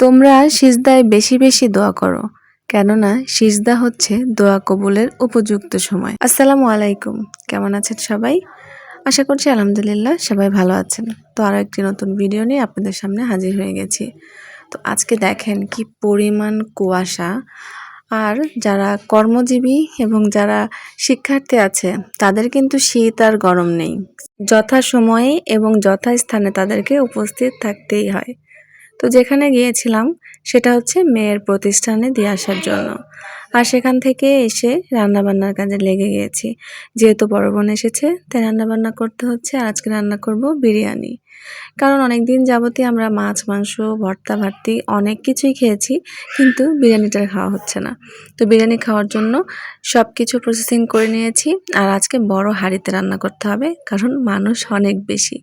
তোমরা সিজদায় বেশি বেশি দোয়া করো, কেননা সিজদা হচ্ছে দোয়া কবুলের উপযুক্ত সময়। আসসালামু আলাইকুম, কেমন আছেন সবাই? আশা করছি আলহামদুলিল্লাহ সবাই ভালো আছেন। তো আরও একটি নতুন ভিডিও নিয়ে আপনাদের সামনে হাজির হয়ে গেছি। তো আজকে দেখেন কি পরিমাণ কুয়াশা, আর যারা কর্মজীবী এবং যারা শিক্ষার্থী আছে, তাদের কিন্তু শীত আর গরম নেই। যথা সময়ে এবং যথাস্থানে তাদেরকে উপস্থিত থাকতেই হয়। তো যেখানে গিয়েছিলাম, সেটা হচ্ছে মেয়ের প্রতিষ্ঠানে দিয়ে আসার জন্য। আর সেখান থেকে এসে রান্নাবান্নার কাজে লেগে গিয়েছি। যেহেতু বড় বোন এসেছে, তাই রান্নাবান্না করতে হচ্ছে। আজকে রান্না করব বিরিয়ানি। কারণ অনেক দিন যাবতীয় আমরা মাছ, মাংস, ভর্তা ভাতি অনেক কিছুই খেয়েছি, কিন্তু বিরিয়ানিটা খাওয়া হচ্ছে না। তো বিরিয়ানি খাওয়ার জন্য সব কিছু প্রসেসিং করে নিয়েছি। আর আজকে বড় হাঁড়িতে রান্না করতে হবে, কারণ মানুষ অনেক বেশি।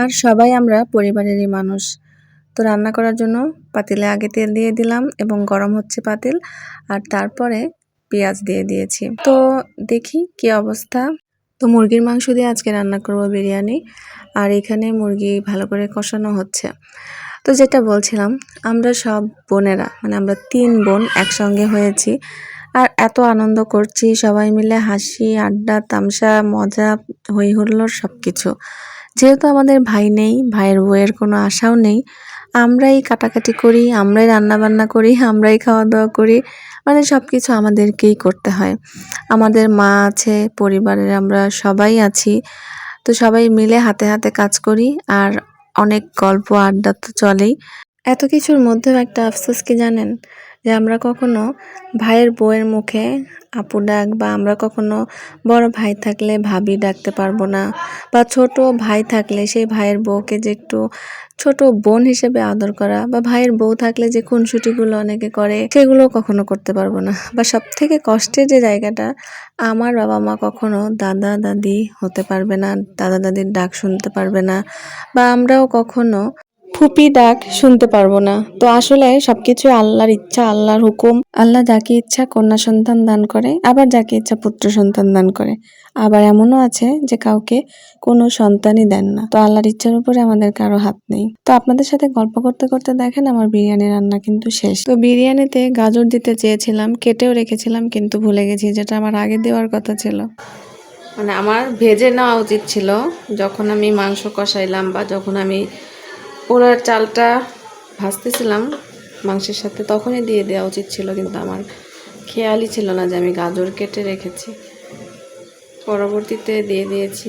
আর সবাই আমরা পরিবারেরই মানুষ। তো রান্না করার জন্য পাতিলে আগে তেল দিয়ে দিলাম এবং গরম হচ্ছে পাতিল, আর তারপরে পেঁয়াজ দিয়ে দিয়েছি। তো দেখি কি অবস্থা। তো মুরগির মাংস দিয়ে আজকে রান্না করব বিরিয়ানি, আর এখানে মুরগি ভালো করে কষানো হচ্ছে। তো যেটা বলছিলাম, আমরা সব বোনেরা মানে আমরা তিন বোন একসঙ্গে হয়েছি, আর এত আনন্দ করছি সবাই মিলে হাসি, আড্ডা, তামসা, মজা হই হুল্লোড় সব কিছু যেহেতু আমাদের ভাই নেই, ভাইয়ের বইয়ের কোনো আশাও নেই, আমরাই কাটাকাটি করি, আমরাই রান্নাবান্না করি, আমরাই খাওয়া দাওয়া করি মানে সব কিছু আমাদেরকেই করতে হয়। আমাদের মা আছে, পরিবারের আমরা সবাই আছি, তো সবাই মিলে হাতে হাতে কাজ করি, আর অনেক গল্প আড্ডা তো চলেই। এত কিছুর মধ্যেও একটা আফসোস কি জানেন? যে আমরা কখনো ভাইয়ের বউয়ের মুখে আপু ডাক বা আমরা কখনো বড় ভাই থাকলে ভাবি ডাকতে পারব না বা ছোট ভাই থাকলে সেই ভাইয়ের বউকে যে একটু ছোট বোন হিসেবে আদর করা বা ভাইয়ের বউ থাকলে যে খুনসুটিগুলো অনেকে করে, সেগুলো কখনো করতে পারব না। বা সব থেকে কষ্টের যে জায়গাটা, আমার বাবা মা কখনো দাদা দাদি হতে পারবে না, দাদা দাদির ডাক শুনতে পারবে না বা আমরাও কখনো ফুপি ডাক শুনতে পারব না। তো আসলে সবকিছু আল্লাহর ইচ্ছা, আল্লাহর হুকুম। আল্লাহ যাকে ইচ্ছা কন্যা সন্তান দান করে, আবার যাকে ইচ্ছা পুত্র সন্তান দান করে। আবার এমনও আছে যে কাউকে কোনো সন্তানই দেন না। তো আল্লাহর ইচ্ছার উপরে আমাদের কারও হাত নেই। তো আপনাদের সাথে গল্প করতে করতে দেখেন আমার বিরিয়ানি রান্না কিন্তু শেষ। তো বিরিয়ানিতে গাজর দিতে চেয়েছিলাম, কেটেও রেখেছিলাম, কিন্তু ভুলে গেছি, যেটা আমার আগে দেওয়ার কথা ছিল। মানে আমার ভেজে নেওয়া উচিত ছিল, যখন আমি মাংস কষাইলাম বা যখন আমি পোলার চালটা ভাজতেছিলাম মাংসের সাথে, তখনই দিয়ে দেওয়া উচিত ছিল, কিন্তু আমার খেয়ালই ছিল না যে আমি গাজর কেটে রেখেছি। পরবর্তীতে দিয়ে দিয়েছি।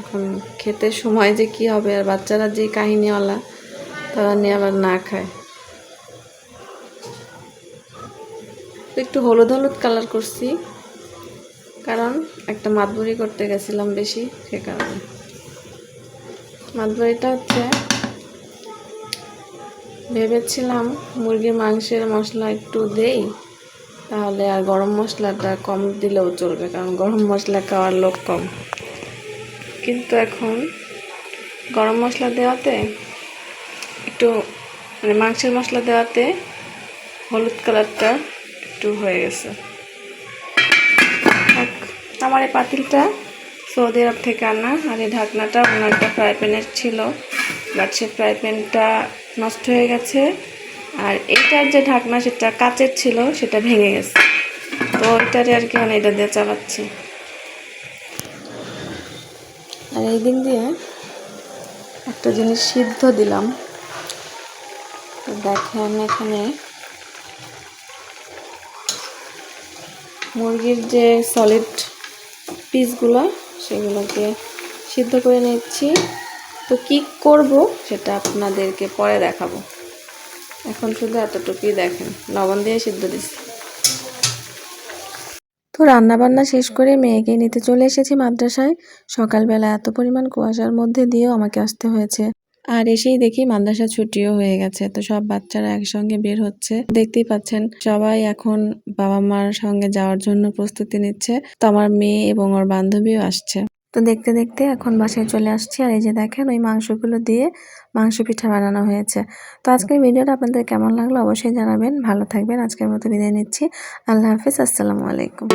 এখন খেতে সময় যে কি হবে, আর বাচ্চারা যে কাহিনীওয়ালা, তারা নিয়ে আবার না খায়। একটু হলুদ হলুদ কালার করছি, কারণ একটা মাতবরি করতে গেছিলাম বেশি, সে কারণে। মাতবরিটা হচ্ছে ভেবেছিলাম মুরগির মাংসের মশলা একটু দেই, তাহলে আর গরম মশলাটা কম দিলেও চলবে, কারণ গরম মশলা খাওয়ার লোক কম। কিন্তু এখন গরম মশলা দেওয়াতে, একটু মানে মাংসের মশলা দেওয়াতে হলুদ কালারটা একটু হয়ে গেছে। আমার এই পাতিলটা সৌদি আরব থেকে আনা, আর এই ঢাকনাটা অন্য একটা ফ্রাই প্যানের ছিল বাট সে ফ্রাই প্যানটা নষ্ট হয়ে গেছে। আর এটার যে ঢাকনা, সেটা কাচের ছিল, সেটা ভেঙে গেছে। তো ওইটারে আর কি মানে এটা দিয়ে চালাচ্ছি। আর এই দিন দিয়ে একটা জিনিস সিদ্ধ দিলাম। তো দেখেন এখানে মুরগির যে সলিড পিসগুলো সেগুলোকে সিদ্ধ করে নিচ্ছি। তো কি করব সেটা আপনাদেরকে পরে দেখাবো। এখন শুধু এতটুকুই দেখেন, লবণ দিয়ে সিদ্ধ দিচ্ছি। তো রান্না বান্না শেষ করে মেয়েকে নিতে চলে এসেছি মাদ্রাসায়। সকালবেলা এত পরিমাণ কুয়াশার মধ্যে দিয়েও আমাকে আসতে হয়েছে। আর এসেই দেখি মাদ্রাসা ছুটিও হয়ে গেছে, তো সব বাচ্চারা একসঙ্গে বের হচ্ছে। দেখতেই পাচ্ছেন, সবাই এখন বাবা মার সঙ্গে যাওয়ার জন্য প্রস্তুতি নিচ্ছে। তো আমার মেয়ে এবং ওর বান্ধবীও আসছে। তো দেখতে দেখতে এখন বাসায় চলে আসছি আর এই যে দেখেন, ওই মাংসগুলো দিয়ে মাংস পিঠা বানানো হয়েছে। তো আজকের ভিডিওটা আপনাদের কেমন লাগল অবশ্যই জানাবেন। ভালো থাকবেন। আজকের মতো বিদায় নিচ্ছি। আল্লাহ হাফিজ। আসসালামু আলাইকুম।